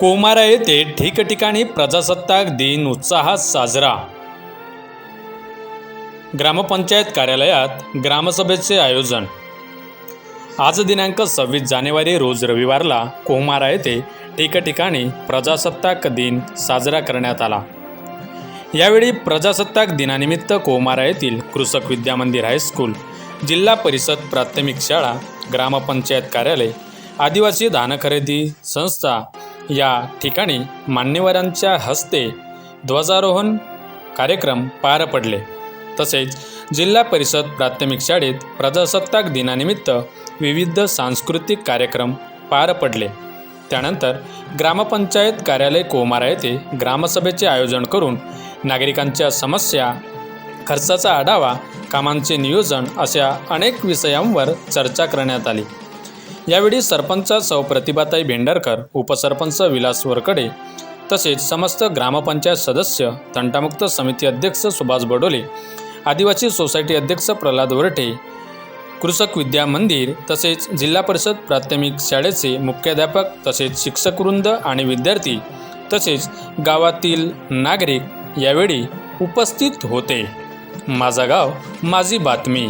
कोमारा येथे ठिकठिकाणी प्रजासत्ताक दिन उत्साहात साजरा. ग्रामपंचायत कार्यालयात ग्रामसभेचे आयोजन. आज दिनांक सव्वीस जानेवारी रोज रविवारला कोमारा येथे ठिकठिकाणी प्रजासत्ताक दिन साजरा करण्यात आला. यावेळी प्रजासत्ताक दिनानिमित्त कोमारा येथील कृषक विद्या मंदिर हायस्कूल जिल्हा परिषद प्राथमिक शाळा ग्रामपंचायत कार्यालय आदिवासी धान खरेदी संस्था या ठिकाणी मान्यवरांच्या हस्ते ध्वजारोहण कार्यक्रम पार पडले. तसेच जिल्हा परिषद प्राथमिक शाळेत प्रजासत्ताक दिनानिमित्त विविध सांस्कृतिक कार्यक्रम पार पडले. त्यानंतर ग्रामपंचायत कार्यालय कोमारा येथे ग्रामसभेचे आयोजन करून नागरिकांच्या समस्या खर्चाचा आढावा कामांचे नियोजन अशा अनेक विषयांवर चर्चा करण्यात आली. यावेळी सरपंच सौ प्रतिभाताई भेंडरकर उपसरपंच विलास वरकडे तसेच समस्त ग्रामपंचायत सदस्य तंटामुक्त समिती अध्यक्ष सुभाष बडोले आदिवासी सोसायटी अध्यक्ष प्रल्हाद वरठे कृषक विद्या मंदिर तसेच जिल्हा परिषद प्राथमिक शाळेचे मुख्याध्यापक तसेच शिक्षकवृंद आणि विद्यार्थी तसेच गावातील नागरिक यावेळी उपस्थित होते. माझा गाव माझी बातमी.